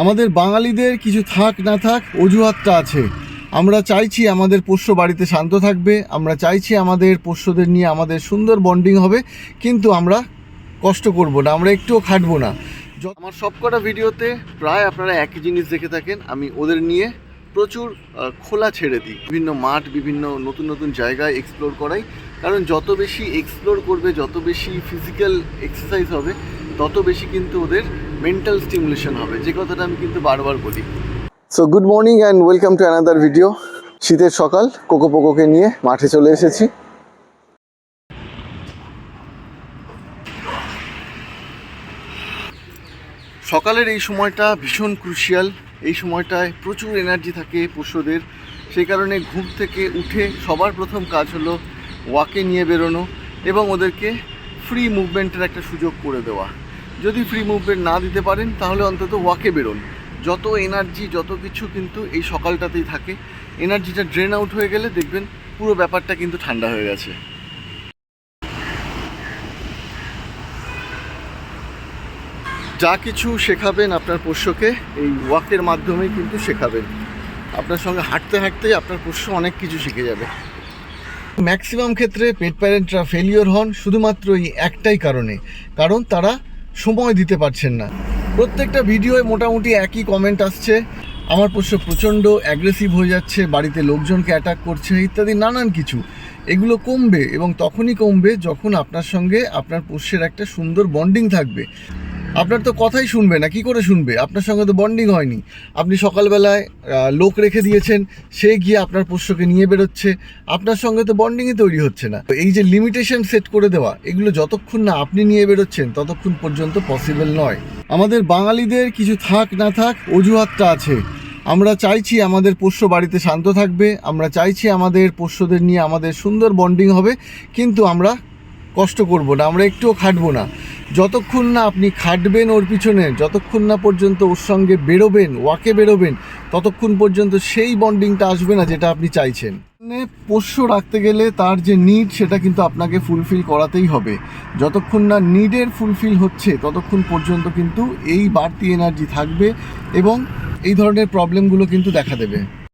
আমাদের বাঙালিদের কিছু থাক না থাক অজুহাতটা আছে। আমরা চাইছি আমাদের পোষ্য বাড়িতে শান্ত থাকবে, আমরা চাইছি আমাদের পোষ্যদের নিয়ে আমাদের সুন্দর বন্ডিং হবে, কিন্তু আমরা কষ্ট করব না, আমরা একটুও খাটবো না। আমার সবকটা ভিডিওতে প্রায় আপনারা একই জিনিস দেখে থাকেন, আমি ওদের নিয়ে প্রচুর খোলা ছেড়ে দিই। বিভিন্ন মাঠ, বিভিন্ন নতুন নতুন জায়গায় এক্সপ্লোর করাই, কারণ যত বেশি এক্সপ্লোর করবে, যত বেশি ফিজিক্যাল এক্সারসাইজ হবে তত বেশি কিন্তু ওদের মেন্টাল স্টিমুলেশন হবে। যে কথাটা আমি কিন্তু বারবার বলি। So good morning and welcome to another video শীতের সকাল কোকো পোকোকে নিয়ে মাঠে চলে এসেছি। সকালের এই সময়টা ভীষণ ক্রুশিয়াল এই সময়টায় প্রচুর এনার্জি থাকে পশুদের। সেই কারণে ঘুম থেকে উঠে সবার প্রথম কাজ হলো ওয়াকে নিয়ে বেরোনো এবং ওদেরকে ফ্রি মুভমেন্টের একটা সুযোগ করে দেওয়া। যদি ফ্রি মুভমেন্ট না দিতে পারেন, তাহলে অন্তত ওয়াকে বেরোন। যত এনার্জি যত কিছু কিন্তু এই সকালটাতেই থাকে। এনার্জিটা ড্রেন আউট হয়ে গেলে দেখবেন পুরো ব্যাপারটা কিন্তু ঠান্ডা হয়ে গেছে। যা কিছু শেখাবেন আপনার পোষ্যকে, এই ওয়াকের মাধ্যমেই কিন্তু শেখাবেন। আপনার সঙ্গে হাঁটতে হাঁটতেই আপনার পোষ্য অনেক কিছু শিখে যাবে। ম্যাক্সিমাম ক্ষেত্রে পেট প্যারেন্টরা ফেলিওর হন শুধুমাত্র এই একটাই কারণে। কারণ তারা সময় দিতে পারছেন না। প্রত্যেকটা ভিডিওয় মোটামুটি একই কমেন্ট আসছে। আমার পোষ্য প্রচণ্ড অ্যাগ্রেসিভ হয়ে যাচ্ছে, বাড়িতে লোকজনকে অ্যাটাক করছে, ইত্যাদি, নানান কিছু। এগুলো কমবে এবং তখনই কমবে যখন আপনার সঙ্গে আপনার পোষ্যের একটা সুন্দর বন্ডিং থাকবে। আপনার তো কথাই শুনবে না, কি করে শুনবে? আপনার সঙ্গে তো বন্ডিং হয়নি। আপনি সকালবেলায় লোক রেখে দিয়েছেন, সে গিয়ে আপনার পোষ্যকে নিয়ে বেরোচ্ছে। আপনার সঙ্গে তো বন্ডিংই তৈরি হচ্ছে না। তো এই যে লিমিটেশন সেট করে দেওয়া, এগুলো যতক্ষণ না আপনি নিয়ে বেরোচ্ছেন, ততক্ষণ পর্যন্ত পসিবল নয়। আমাদের বাঙালিদের কিছু থাক, না থাক, অজুহাতটা আছে। আমরা চাইছি আমাদের পোষ্য বাড়িতে শান্ত থাকবে, আমরা চাইছি আমাদের পোষ্যদের নিয়ে আমাদের সুন্দর বন্ডিং হবে, কিন্তু আমরা কষ্ট করব না, আমরা একটুও খাটবো না। যতক্ষণ না আপনি খাটবেন ওর পিছনে, যতক্ষণ না পর্যন্ত ওর সঙ্গে বেরোবেন, ওয়াকে বেরোবেন, ততক্ষণ পর্যন্ত সেই বন্ডিংটা আসবে না যেটা আপনি চাইছেন। মানে পোষ্য রাখতে গেলে তার যে নিড সেটা কিন্তু আপনাকে ফুলফিল করাতেই হবে। যতক্ষণ না নিডের ফুলফিল হচ্ছে, ততক্ষণ পর্যন্ত কিন্তু এই বাড়তি এনার্জি থাকবে এবং এই ধরনের প্রবলেমগুলো কিন্তু দেখা দেবে।